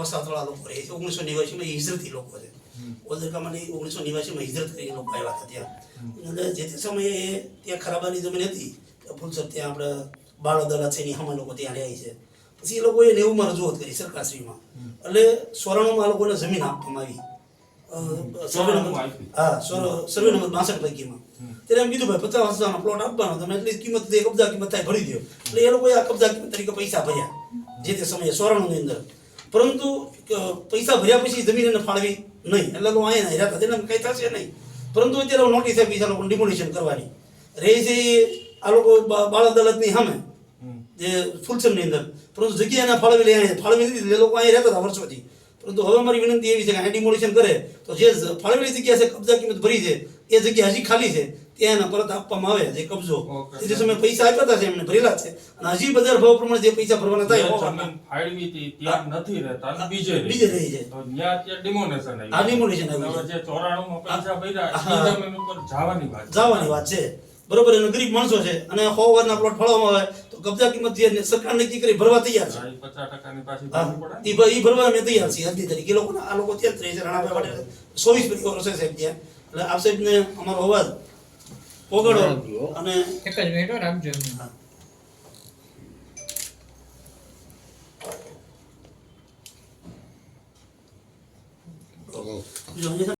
વસાહતવાળા લોકો રહે છે. ઓગણીસો નેવ્યાસીમાં હિજરતી લોકો છે. ઓદરકામાંથી ઓગણીસો નેવાસીમાં હિજરત કરીને લોકો આવ્યા હતા ત્યાં. એટલે જે તે સમયે ત્યાં ખરાબાની જમીન હતી ફૂલસર ત્યાં આપણે બાળોદરા છે એની હમણાં લોકો ત્યાં રહ્યા છે. પછી એ લોકોએ નેવુંમાં રજૂઆત કરી સરકારશ્રીમાં. એટલે સોરાણુમાં આ લોકોને જમીન આપવામાં આવી. સર્વે નંબર હા સર્વ- નંબર બાસઠ પૈકીમાં. ત્યારે એમ કીધું ભાઈ પચાસ હજારનો પ્લોટ આપવાનો તમે એટલી કિંમત કબજા કિંમત થાય ભરી દો એટલે એ લોકોએ આ કબજા કિંમત તરીકે પૈસા ભર્યા. જે તે સમયે સોરાણુંની અંદર પરંતુ પૈસા ભર્યા પછી જમીન એને ફાળવી નહીં. એટલે લોકો અહીંયા હેરા થશે કંઈ થશે નહીં. પરંતુ અત્યારે નોટિસ આપી છે લોકો ડિમોલિશન કરવાની. રહે છે આ લોકો બાળ અદાલતની સામે જે ફૂલસમની અંદર. પરંતુ જગ્યા એને ફાળવી લે અહીંયા ફાળવી નથી એ લોકો અહીંયા રહેતા હતા વર્ષોથી. પરંતુ હવે મારી વિનંતી એવી છે કે અહીંયા ડિમોલિશન કરે તો જે ફાળવેલી જગ્યા છે કબજા કિંમત ભરી છે એ જગ્યા હજી ખાલી છે. ત્યાં એના પરત આપવામાં આવે જે કબજો. ઓકે. તમે પૈસા આપ્યા હતા છે એમને ભરેલા છે. અને હજી બજાર ભાવ પ્રમાણે જે પૈસા ભરવાના થાય ફાળવી હતી ત્યાં નથી રહેતા બીજે બીજે રહી જાય. તો ત્યાં અત્યારે demolition આવી. આ ડિમોનેશન આવી જે 94 માં પૈસા ભર્યા. એ જમીન ઉપર જવાની વાત જવાની વાત છે. બરોબર એનો ગરીબ માણસો છે. અને સો વારના પ્લોટ ફળવામાં આવે તો કબજા કિંમત જે સરકાર નક્કી કરી ભરવા તૈયાર છે. આ 50% ની પાછી હા, પડે ઈ ભરવા અમે તૈયાર છીએ આજની તરીકે. એ લોકોના- આ લોકો ત્યાં જ રહે છે, રાણાભાઈ પટેલ. ચોવીસ પરિવારો છે સાહેબ ત્યાં. એટલે આપ સાહેબને અમારો અવાજ પોગળો અને એક જ મિનિટ હો, રાખજો એમને. હા. બીજું સમજે છે?